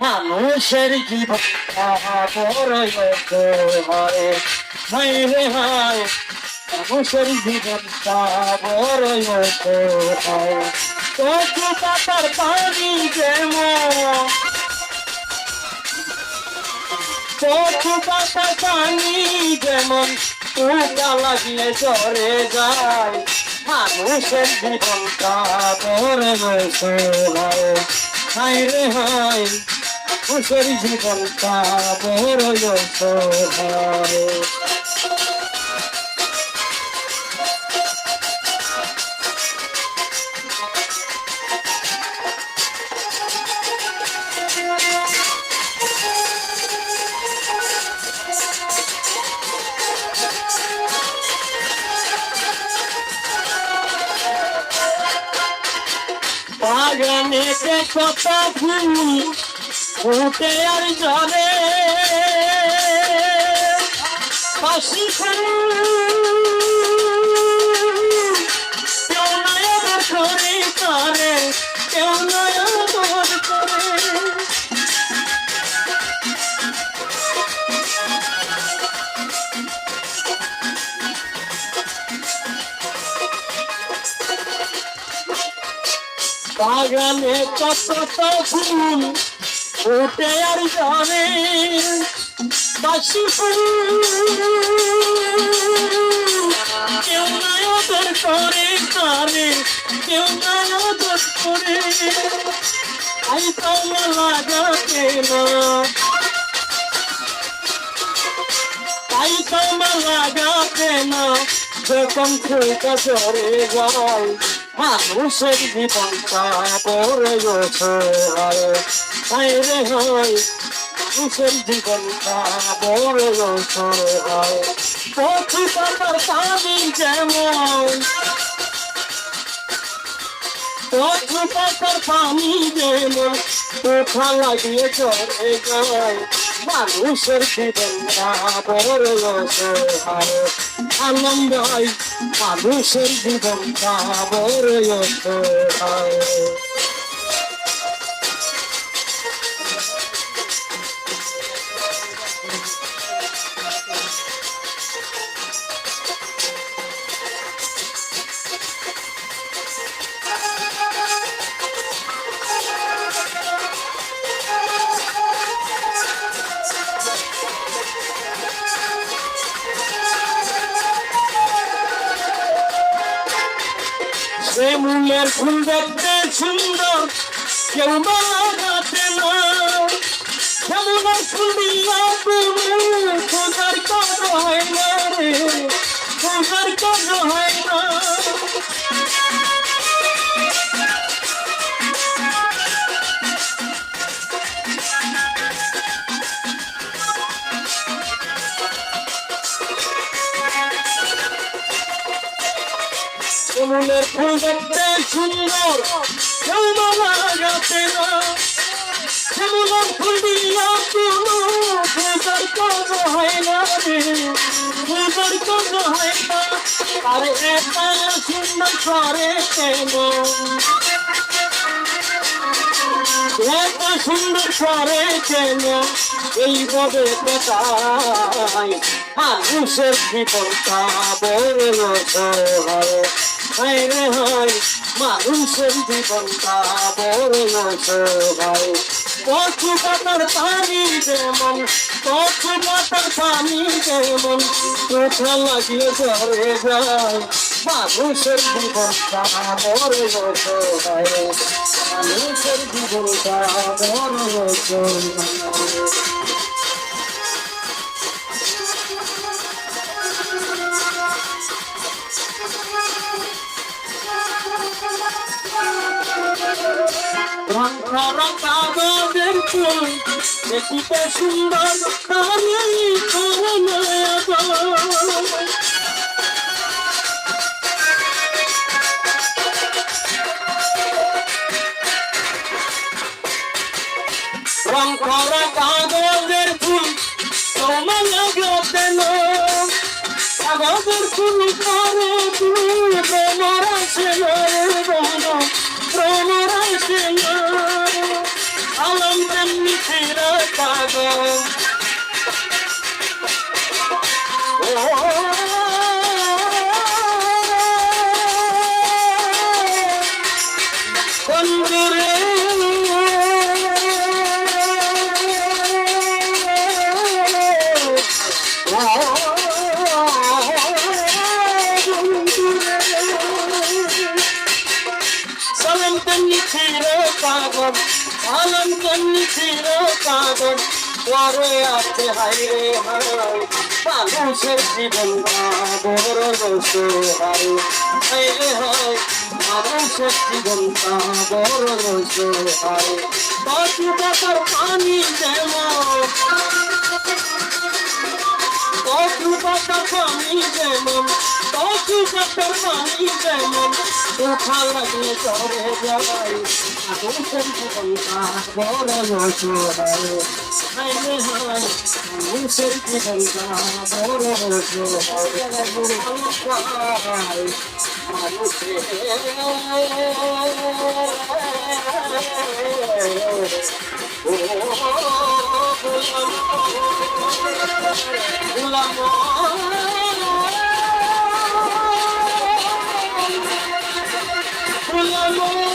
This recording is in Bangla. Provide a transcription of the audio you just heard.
মানুষের জীবন মানুষের জীবন কচু পাতার পানি যেমন কচু পাতার পানি যেমন উকা লাগিয়ে চরে যায় মানুষের জীবনটা বড় হয় হায় রে হায় মানুষের জীবনটা বড় হয় বাগানেতে কত ফুল। ফুটে আর হাসি ফুল। কেউ নয় করে করে কেউ নয় করে বাগানে কত ফুল ফুটে আর জলে বাসি কেউ নয় আদর করে করে কেউ নয় আদর করে। আই তো লাগাতে না। তাই তো লাগাতে না। যখন ফুলটা ঝরে যায় মানুষের জীবনটা পড়ে গেছে হায় রে হায় মানুষের জীবনটা পড়ে গেছে হায় পথি পাতার পানি যেমন পথি পাতার পানি যেমন কোথা লাগিয়ে চলে যায় মানুষের জীবন আনন্দ হয় মানুষের জীবন কাবর সে মূলের ফুল দেখতে সুন্দর। কেউ লাগাতে না। কেমন ফুল দিয়া কাজ হয় না রে। খোঁজার কাজ হয় না। মূলের ফুল দেখতে সুন্দর। কেউ লাগাতে না। কেমন ফুল দিয়া কোনো খোঁজার কাজ হয় না রে। খোঁজার কাজ হয় না। আর এটা সুন্দর করে কেন? এত সুন্দর করে কেন? এইভাবে কোথায়? মানুষের জীবনটা বড় হয়। হায় রে হায়, মানুষের জীবনটা বড় হয় কচু পাতার পানি যেমন কচু পাতার পানি যেমন কোথা লাগিয়ে ধরে যায়। মানুষের জীবনটা বড় হয় মানুষের জীবনটা বড় হয় রং রং কাগজের ফুল দেখিতে সুন্দর আমি রং করা কাগজের ফুল তোমার লাগতে না কাগজের ফুল ছিল পাগল ছিল পাগল সালাম কান্নি ছিল পাগল। পরে আছে হাই রে হাই মানুষের জীবন বড় হাই হাই রে হাই মানুষের জীবন বড় হাই কচু পাতার পানি যেমন কচু পাতার পানি যেমন পাতার পানি যেমন লাগলে চলে মানুষের জীবনটা বড় রসে হাই হাই হাই মানুষের জীবনটা বড় রসে হাই মানুষের Allah'ım.